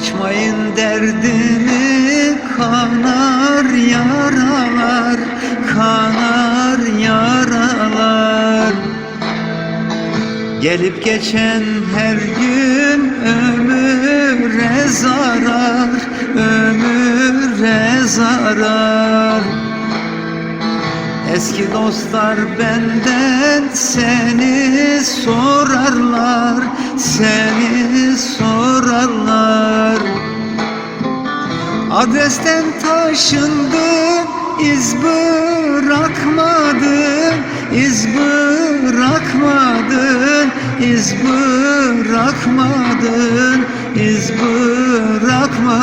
Açmayın derdimi kanar yaralar Kanar yaralar. Gelip geçen her gün ömüre zarar Ömüre zarar Eski dostlar benden seni sorarlar Seni Adresten taşındın iz bırakmadın iz bırakmadın iz bırakmadın iz bırakmadın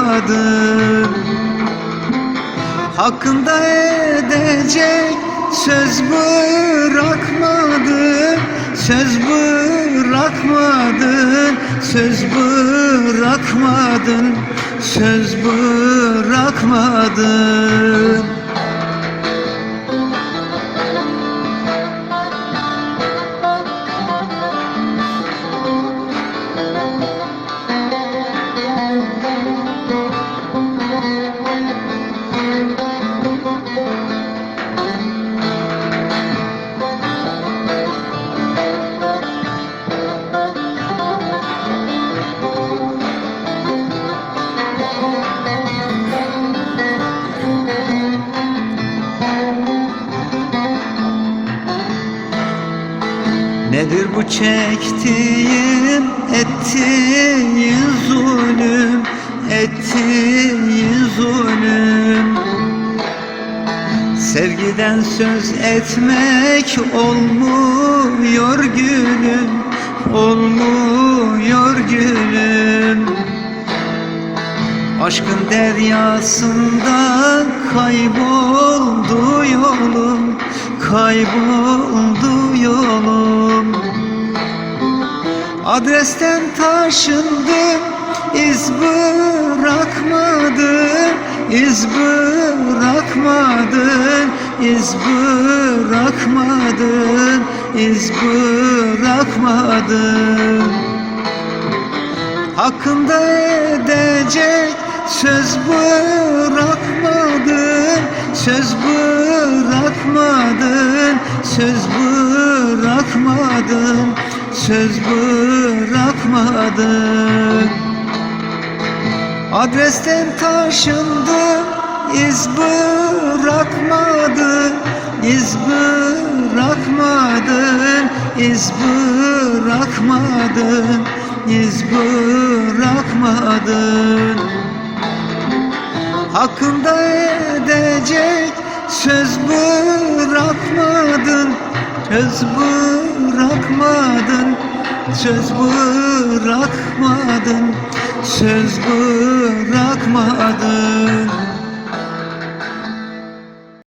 Hakkında edecek söz bırakmadın Söz bırakmadın Söz bırakmadın Söz bırakmadın Nedir bu çektiğim ettiğin zulüm ettiğin zulüm? Sevgiden söz etmek olmuyor gülüm olmuyor gülüm. Aşkın deryasında kayboldu yolum Kayboldu yolum Adresten taşındım iz bırakmadın iz bırakmadın iz bırakmadın iz bırakmadın. Hakkında edecek söz bırakmadın Söz bırakmadın Söz bırakmadın Söz bırakmadın. Adresten taşındı iz bırakmadın. İz bırakmadın iz bırakmadın. İz bırakmadın. Hakkında edecek söz bırakmadın Söz bırakmadın Söz bırakmadın Söz bırakmadın